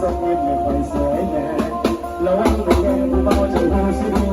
สมัยไม่ค่อยสวยแน่ระวังระวังเบาจะหูสิ